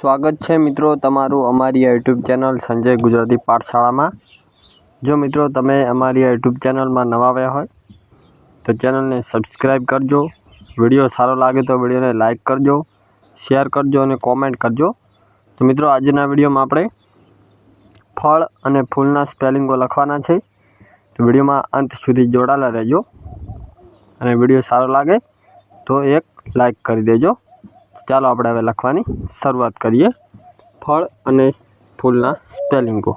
સ્વાગત છે મિત્રો તમારું અમારી યુટ્યુબ ચેનલ સંજય ગુજરાતી પાઠશાળામાં જો મિત્રો તમે અમારી યુટ્યુબ ચેનલમાં નવા આવ્યા હોય તો ચેનલને સબસ્ક્રાઈબ કરજો વિડીયો સારો લાગે તો વિડીયોને લાઇક કરજો શેર કરજો અને કોમેન્ટ કરજો તો મિત્રો આજના વિડીયોમાં આપણે ફળ અને ફૂલના સ્પેલિંગો લખવાના છે તો વિડીયોમાં અંત સુધી જોડાયેલા રહેજો અને વિડીયો સારો લાગે તો એક લાઇક કરી દેજો ચાલો આપણે હવે લખવાની શરૂઆત કરીએ ફળ અને ફૂલના સ્પેલિંગો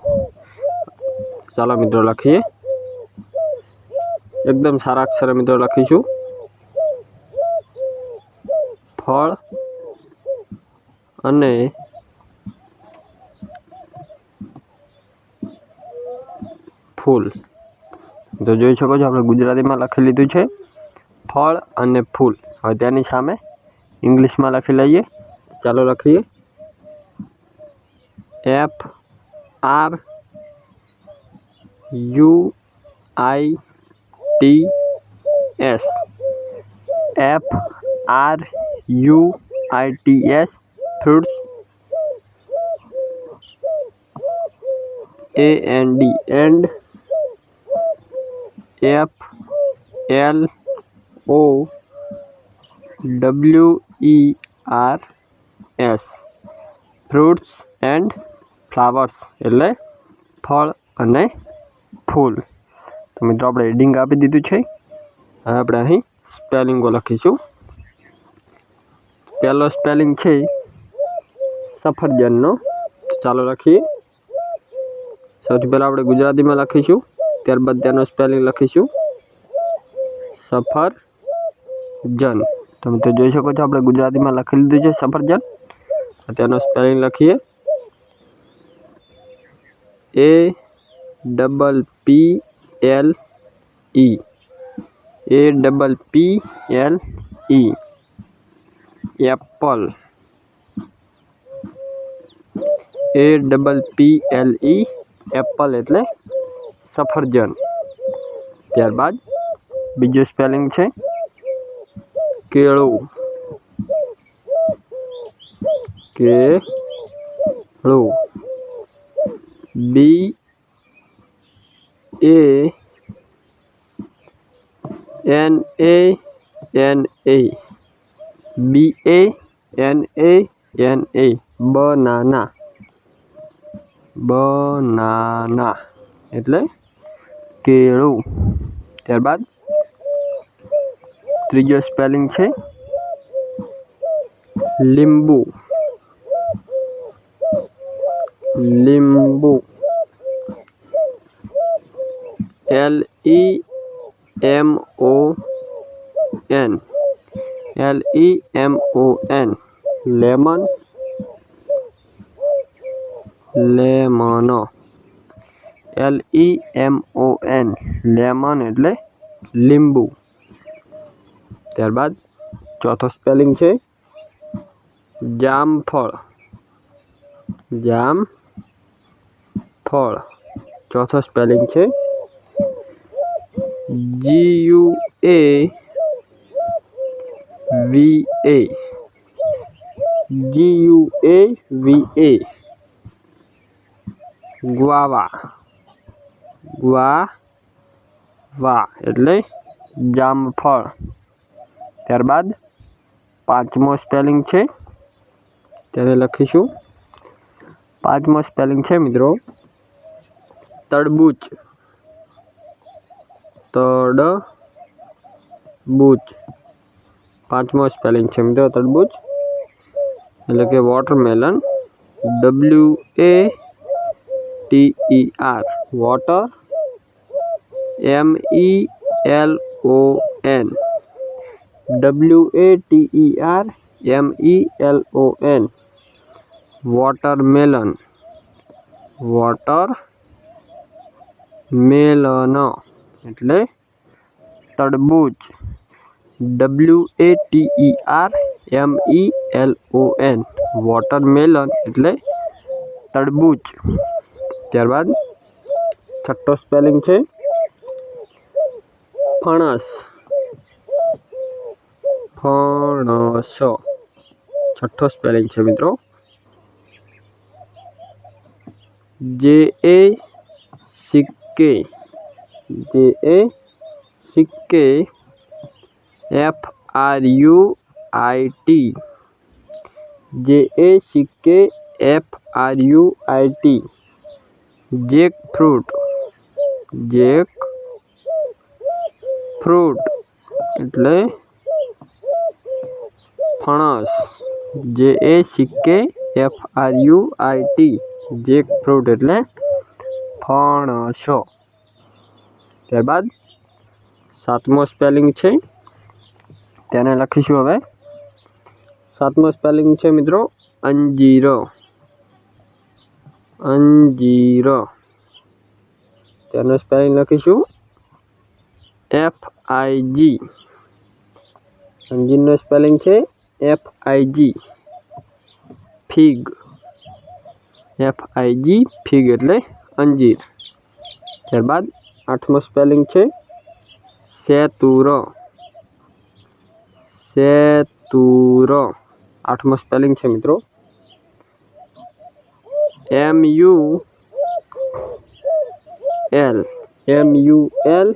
ચાલો મિત્રો લખીએ એકદમ સારા અક્ષરે મિત્રો લખીશું ફળ અને ફૂલ તો જોઈ શકો છો આપણે ગુજરાતીમાં લખી લીધું છે ફળ અને ફૂલ હવે તેની સામે इंग्लिश में लखी लीए चलो लखी F R U I T S F R U I T S fruits A N D and F L O W E R S fruits and flowers એટલે ફળ અને ફૂલ તો મિત્રો આપણે હેડિંગ આપી દીધું છે હવે આપણે અહીં સ્પેલિંગો લખીશું પહેલો સ્પેલિંગ છે સફરજનનો ચાલો લખીએ સૌથી પહેલાં આપણે ગુજરાતીમાં લખીશું ત્યારબાદ તેનો સ્પેલિંગ લખીશું સફરજન તો તમે જોઈ શકો છો આપણે ગુજરાતીમાં લખી લીધું છે સફરજન અત્યારેનો સ્પેલિંગ લખીએ A double P L E A double P L E apple A double P L E apple એટલે સફરજન ત્યારબાદ બીજો સ્પેલિંગ છે કેળું કેળું B A N A N A B A N A N A banana banana એટલે કેળું ત્યારબાદ ત્રીજો સ્પેલિંગ છે લીંબુ લીંબુ L E M O N L E M O N lemon લેમનો L E M O N lemon એટલે લીંબુ ત્યારબાદ ચોથો સ્પેલિંગ છે જામફળ જામ ફળ ચોથો સ્પેલિંગ છે G U A V A G U A V A guava guava એટલે જામફળ त્યારબાદ પાંચમો સ્પેલિંગ છે ત્યારે લખીશુ પાંચમો સ્પેલિંગ છે મિત્રો તડબુચ ત ડ બુચ પાંચમો સ્પેલિંગ છે મિત્રો તડબુચ એટલે કે watermelon W A T E R water M E L O N W A T E R M E L O N watermelon watermelon એટલે તડબૂચ W A T E R M E L O N watermelon એટલે તડબૂચ ત્યારબાદ છઠ્ઠો spelling છે ફણસ फणस छठो spelling है मित्रों जे ए C K J A C K F R U I T J A C K F R U I T jack fruit jack fruit एट्ले ફણસ J A C K F R U I T jack fruit એટલે ફણસો ત્યારબાદ સાતમો spelling છે તેને લખીશું હવે સાતમો spelling છે મિત્રો અંજીરો અંજીરો તેનું સ્પેલિંગ લખીશું એફ આઈ જી અંજીરનો સ્પેલિંગ છે f i g pig f i g pig એટલે અંજીર ત્યારબાદ આઠમું સ્પેલિંગ છે સેતુરો સેતુરો આઠમું સ્પેલિંગ છે મિત્રો m u l m u l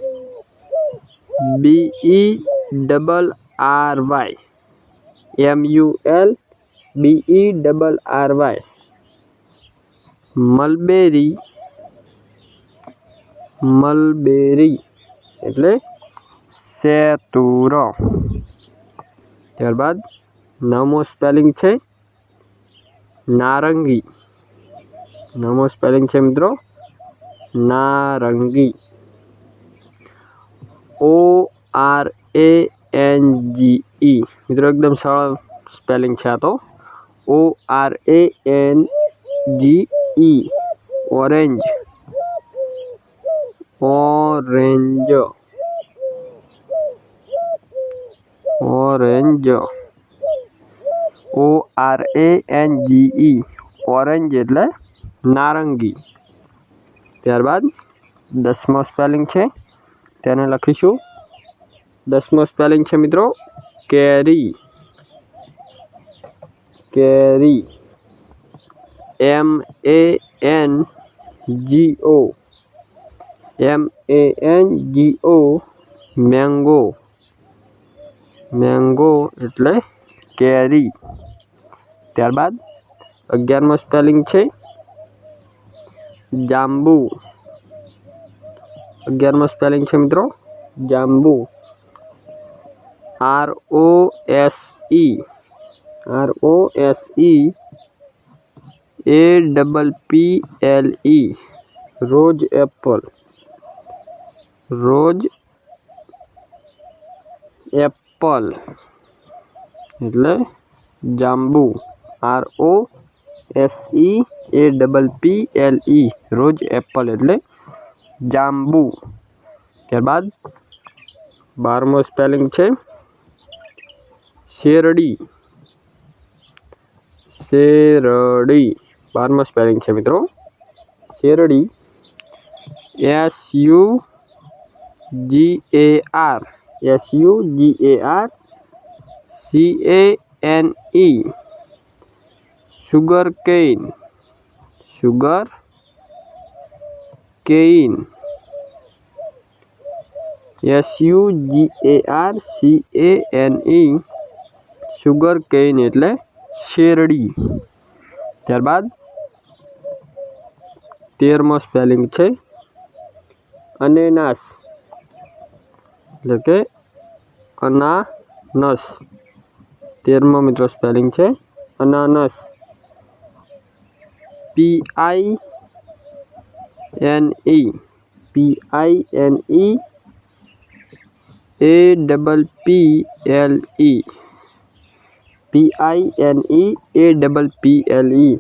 b e double r y M U L B E R R Y mulberry mulberry એટલે સතුරු ત્યાર બાદ નમો સ્પેલિંગ છે નારંગી નમો સ્પેલિંગ છે મિત્રો નારંગી O R A N G E મિત્રો એકદમ સરળ સ્પેલિંગ છે આ તો O R A N G E orange orange orange O R A N G E orange એટલે નારંગી ત્યારબાદ દસમો સ્પેલિંગ છે તેને લખીશું dasmos mas spelling sih mitro, keri, keri, m a n g o, m a n g o, manggo, manggo, itu le, keri. Terus bad, 11 mas spelling sih, jambu, 11 mas spelling sih jambu. R O S E R O S E A P P L E rose apple rose apple એટલે જામબુ R O S E A P P L E rose apple એટલે જામબુ ત્યારબાદ 12મો spelling છે शेरड़ी शेरड़ी बारमा spelling है मित्रों शेरड़ी S U G A R S U G A R C A N E sugarcane sugarcane S U G A R C A N E sugarcane એટલે શેરડી ત્યારબાદ 13મો સ્પેલિંગ છે анаनास એટલે કે કનાનસ 13મો મિત્રો સ્પેલિંગ છે анаनास P I N A P E A double P L E P I N E A double P L E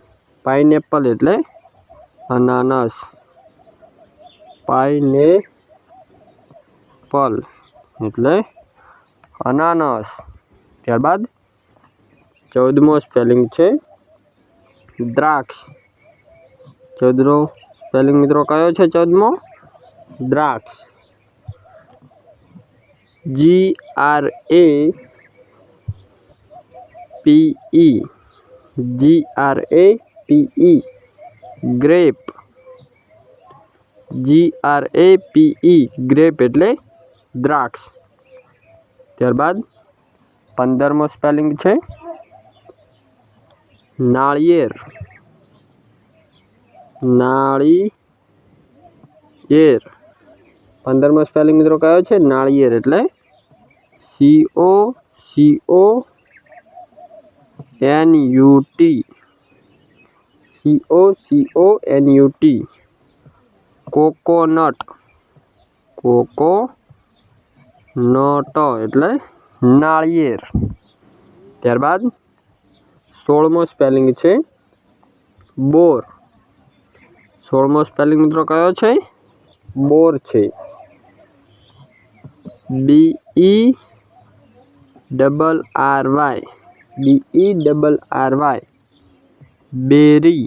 pineapple એટલે અનાનસ પાઇનેપલ એટલે અનાનસ ત્યારબાદ ચૌદમો સ્પેલિંગ છે દ્રાક્ષ ચૌદમો સ્પેલિંગ મિત્રો કયો છે ચૌદમો દ્રાક્ષ G R A p e g r a p e g r a p e grape એટલે દ્રાક્ષ ત્યારબાદ 15મો સ્પેલિંગ છે નાળિયેર નાળી શેર 15મો સ્પેલિંગ મિત્રો કયો છે નાળિયેર એટલે c o c o N U T C O C O N U T coconut coconut એટલે નાળિયેર ત્યારબાદ સોળમો સ્પેલિંગ છે બોર સોળમો સ્પેલિંગ મિત્રો કયો છે બોર છે B E double R Y B E double R Y berry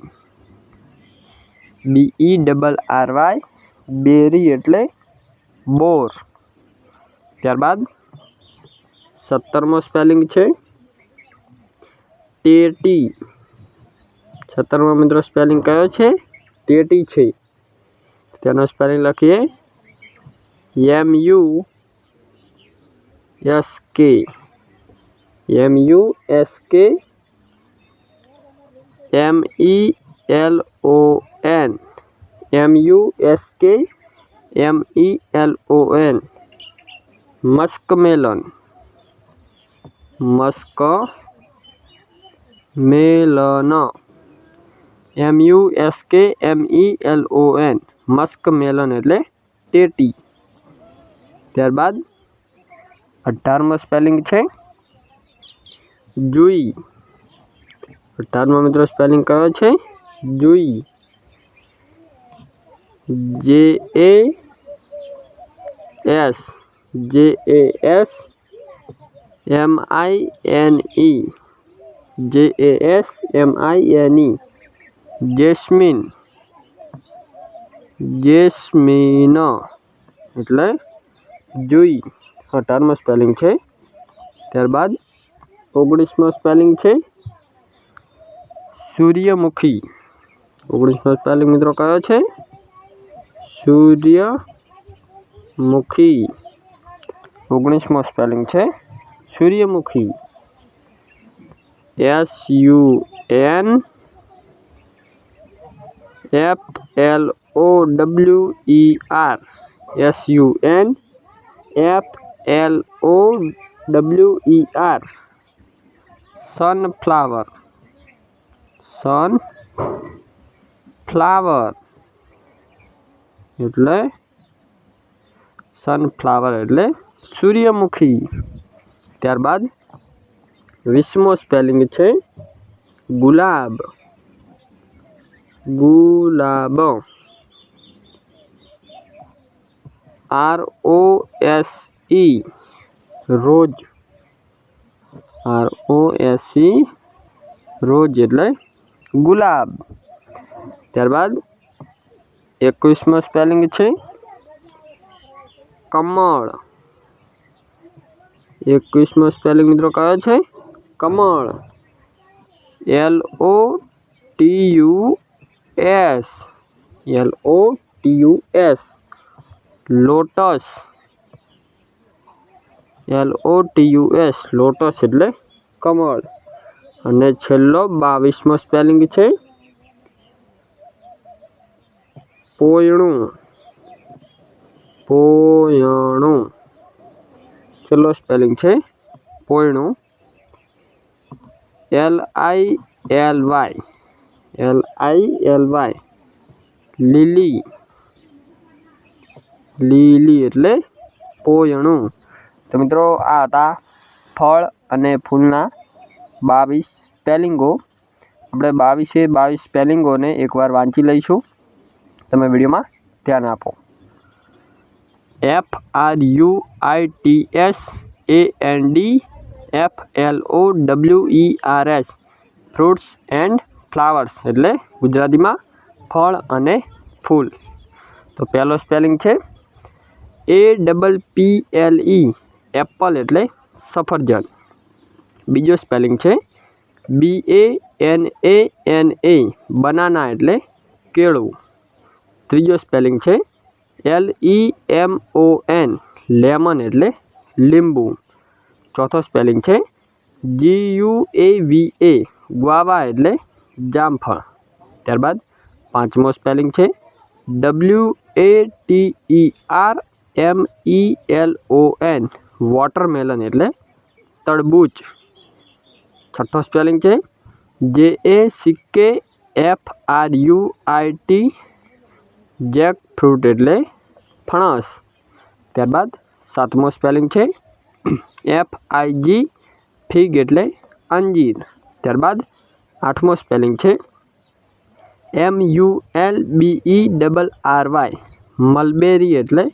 B E double R Y berry એટલે બોર ત્યારબાદ સત્તરમો સ્પેલિંગ છે ટેટી સત્તરમો મિત્રો સ્પેલિંગ કયો છે ટેટી છે તેનો સ્પેલિંગ લખીએ M U S K M U S K M E L O N M U S K M E L O N musk melon musk मेलना M U S K M E L O N musk melon एट्ले टेटी त्यारबाद अठारमो spelling है जुई अठार मित्रों spelling क्या है जुई J A S J A S M I N E J A S M I N E jasmine jasmine eight जुई अठार स्पेलिंग है त्यारबाद ઓગણીસમાં સ્પેલિંગ છે સૂર્યમુખી ઓગણીસમાં સ્પેલિંગ મિત્રો કયો છે સૂર્યમુખી ઓગણીસમાં સ્પેલિંગ છે સૂર્યમુખી S U N F L O W E R S U N F L O W E R sunflower sunflower eight sunflower एट सूर्यमुखी त्यारबाद विस्मो स्पेलिंग है गुलाब गुलाब आर ओ एस ई रोज़ और ओ एस आई रोज है गुलाब ત્યારબાદ 21મો સ્પેલિંગ છે કમળ 21મો સ્પેલિંગ મિત્રો કયો છે કમળ લ O T you S L O T U S lotus L O T U S lotus એટલે કમળ અને છેલ્લો બાવીસમો સ્પેલિંગ છે પોયણું પોયણું છેલ્લો સ્પેલિંગ છે પોયણું L I L Y L I L Y lily lily એટલે પોયણું તો મિત્રો આ હતા ફળ અને ફૂલના બાવીસ સ્પેલિંગો આપણે બાવીસે બાવીસ સ્પેલિંગોને એકવાર વાંચી લઈશું તમે વિડીયોમાં ધ્યાન આપો F R U I T S A N D F L O W E R S fruits and flowers એટલે ગુજરાતીમાં ફળ અને ફૂલ તો પહેલો સ્પેલિંગ છે A double P L E apple એટલે સફરજન બીજો સ્પેલિંગ છે B A N A N A banana એટલે કેળું ત્રીજો સ્પેલિંગ છે L E M O N lemon એટલે લીંબુ ચોથો સ્પેલિંગ છે G U A V A ગુવાબા એટલે જામફળ ત્યારબાદ પાંચમો સ્પેલિંગ છે W A T E R M E L O N watermelon એટલે તડબૂચ છઠ્ઠો સ્પેલિંગ છે J A C K F R U I T jackfruit એટલે ફણસ ત્યારબાદ સાતમો સ્પેલિંગ છે ફ આઈ જી ફિગ એટલે અંજીર ત્યારબાદ આઠમો સ્પેલિંગ છે M U L B E double R Y mulberry એટલે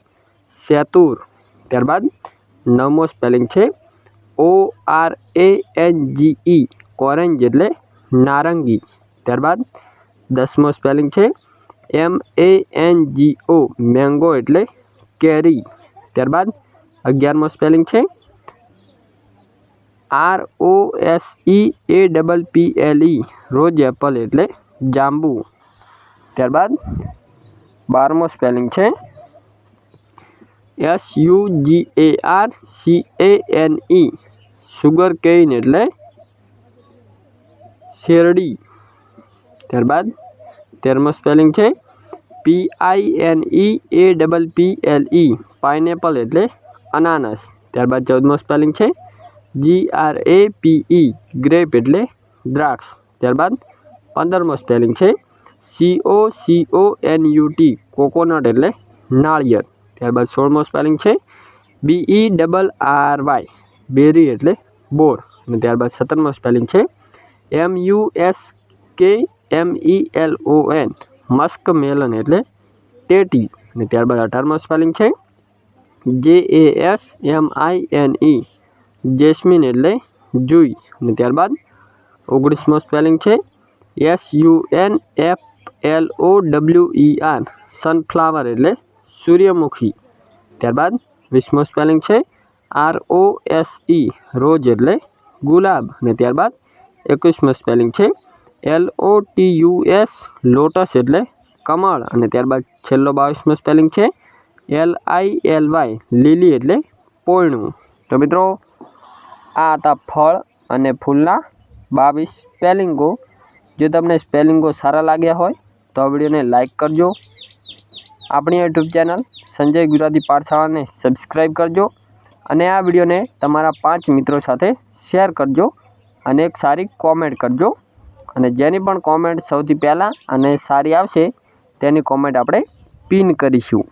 સેટૂર ત્યારબાદ नवमो स्पेलिंग है O R A N G E orange eight नारंगी त्यारबाद दसमो स्पेलिंग है M A N G O mango एट्ले केरी त्यारबाद अगियारमो स्पेलिंग है R O S E A double P L E rose apple eight जांबू त्यारबाद बारमो स्पेलिंग है Y U G A R C A N E sugarcane એટલે શેરડી ત્યારબાદ 13મો સ્પેલિંગ છે P I N E A P P L E ナップ pineapple એટલે анаनास ત્યારબાદ 14મો સ્પેલિંગ છે G R A P E grape એટલે દ્રાક્ષ ત્યારબાદ 15મો સ્પેલિંગ છે C O C O N U T coconut એટલે નાળિયેર ત્યારબાદ 16મ સ્પેલિંગ છે B E double R Y berry એટલે બોર અને ત્યારબાદ 17મ સ્પેલિંગ છે M U S K M E L O N musk melon એટલે ટેટી અને ત્યારબાદ 18મ સ્પેલિંગ છે J A S M I N E e, jasmine એટલે જૂઈ અને ત્યારબાદ 19મ સ્પેલિંગ છે સ U N F L O W E R sunflower એટલે સૂર્યમુખી ત્યારબાદ વીસમો સ્પેલિંગ છે R O S E rose એટલે ગુલાબ અને ત્યારબાદ એકવીસમો સ્પેલિંગ છે L O T U S lotus એટલે કમળ અને ત્યારબાદ છેલ્લો બાવીસમો સ્પેલિંગ છે L I L Y lily એટલે પોયણું તો મિત્રો આ હતા ફળ અને ફૂલના બાવીસ સ્પેલિંગો જો તમને સ્પેલિંગો સારા લાગ્યા હોય તો આ વિડીયોને લાઇક કરજો આપણી યુટ્યુબ ચેનલ સંજય ગુજરાતી પાઠશાળાને સબસ્ક્રાઈબ કરજો અને આ વિડીયોને તમારા પાંચ મિત્રો સાથે શેર કરજો અને એક સારી કોમેન્ટ કરજો અને જેની પણ કોમેન્ટ સૌથી પહેલાં અને સારી આવશે તેની કોમેન્ટ આપણે પિન કરીશું